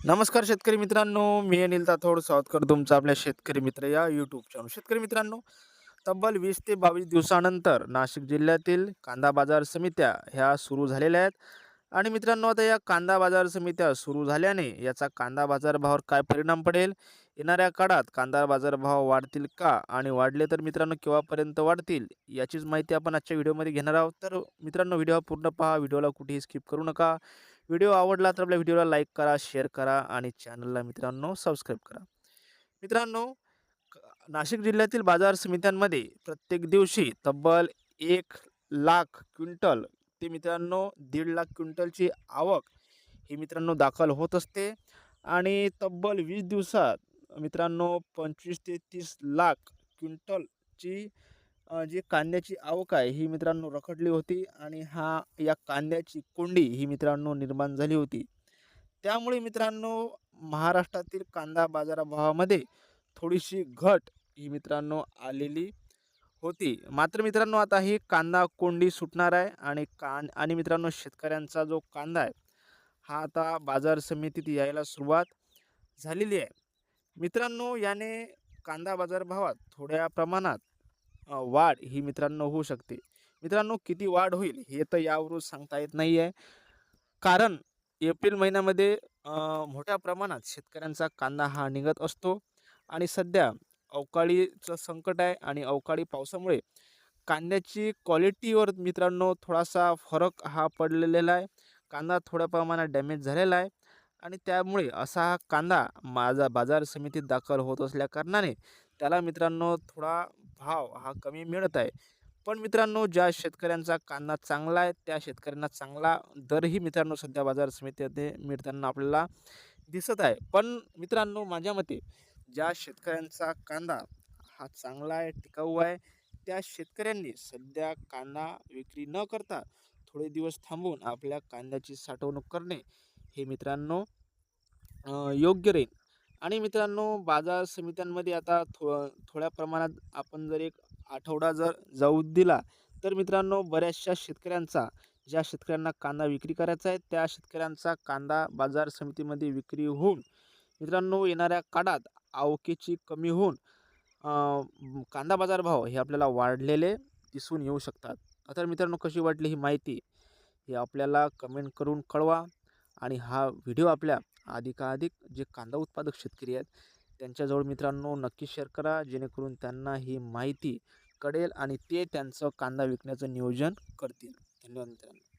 नमस्कार शेतकरी मित्रांनो मी अनिल ताथोड सावतकर तुमचा आपल्या शेतकरी मित्र या यूट्यूब चॅनल शेतकरी मित्रांनो तब्बल वीस ते बावीस दिवसानंतर नाशिक जिल्ह्यातील कांदा बाजार समित्या ह्या सुरू झालेल्या आहेत. आणि मित्रांनो आता या कांदा बाजार समित्या सुरू झाल्याने याचा कांदा बाजारभावावर काय परिणाम पडेल? येणाऱ्या काळात कांदा बाजारभाव वाढतील का? आणि वाढले तर मित्रांनो केव्हापर्यंत वाढतील? याचीच माहिती आपण आजच्या व्हिडिओमध्ये घेणार आहोत. तर मित्रांनो व्हिडिओ पूर्ण पहा. व्हिडिओला कुठेही स्किप करू नका. व्हिडिओ आवडला तर आपल्या व्हिडिओला लाईक करा शेअर करा आणि चॅनलला मित्रांनो सबस्क्राईब करा. मित्रांनो नाशिक जिल्ह्यातील बाजार समित्यांमध्ये प्रत्येक दिवशी तब्बल एक लाख क्विंटल ते मित्रांनो दीड लाख क्विंटलची आवक ही मित्रांनो दाखल होत असते. आणि तब्बल वीस दिवसात मित्रांनो पंचवीस ते तीस लाख क्विंटलची जी कांद्याची आवक आहे ही मित्रांनो रखडली होती आणि हा या कांद्याची कोंडी ही मित्रांनो निर्माण झाली होती. त्यामुळे मित्रांनो महाराष्ट्रातील कांदा बाजारभावामध्ये थोडीशी घट ही मित्रांनो आलेली होती. मात्र मित्रांनो आता ही कांदा कोंडी सुटणार आहे आणि कां आणि मित्रांनो शेतकऱ्यांचा जो कांदा आहे हा आता बाजार समितीत यायला सुरुवात झालेली आहे. मित्रांनो याने कांदा बाजारभावात थोड्या प्रमाणात वाढ ही मित्रांनो होऊ शकते. मित्रांनो किती वाढ होईल हे तर यावरून सांगता येत नाही आहे कारण एप्रिल महिन्यामध्ये मोठ्या प्रमाणात शेतकऱ्यांचा कांदा हा निघत असतो. आणि सध्या अवकाळीचं संकट आहे आणि अवकाळी पावसामुळे कांद्याची क्वालिटीवर मित्रांनो थोडासा फरक हा पडलेला आहे. कांदा थोड्या प्रमाणात डॅमेज झालेला आहे. आणि त्यामुळे असा हा कांदा माझा बाजार समितीत दाखल होत असल्याकारणाने त्याला मित्रांनो थोडा भाव हा कमी मिळत आहे. पण मित्रांनो ज्या शेतकऱ्यांचा कांदा चांगला आहे त्या शेतकऱ्यांना चांगला दरही मित्रांनो सध्या बाजार समितीमध्ये मिळताना आपल्याला दिसत आहे. पण मित्रांनो माझ्या मते ज्या शेतकऱ्यांचा कांदा हा चांगला आहे टिकाऊ आहे त्या शेतकऱ्यांनी सध्या कांदा विक्री न करता थोडे दिवस थांबून आपल्या कांद्याची साठवणूक करणे हे मित्रांनो योग्य राहील. आणि मित्रांनो बाजार समित्यांमध्ये आता थो थोड्या प्रमाणात आपण जर एक आठवडा जर जाऊ दिला तर मित्रांनो बऱ्याचशा शेतकऱ्यांचा ज्या शेतकऱ्यांना कांदा विक्री करायचा आहे त्या शेतकऱ्यांचा कांदा बाजार समितीमध्ये विक्री होऊन मित्रांनो येणाऱ्या काळात आवकेची कमी होऊन कांदा बाजारभाव हे आपल्याला वाढलेले दिसून येऊ शकतात. तर मित्रांनो कशी वाटली ही माहिती हे आपल्याला कमेंट करून कळवा आणि हा व्हिडिओ आपल्या अधिकाधिक जे कांदा उत्पादक शेतकरी आहेत त्यांच्याजवळ मित्रांनो नक्की शेअर करा जेणेकरून त्यांना ही माहिती कळेल आणि ते त्यांचं कांदा विकण्याचं नियोजन करतील. धन्यवाद मित्रांनो.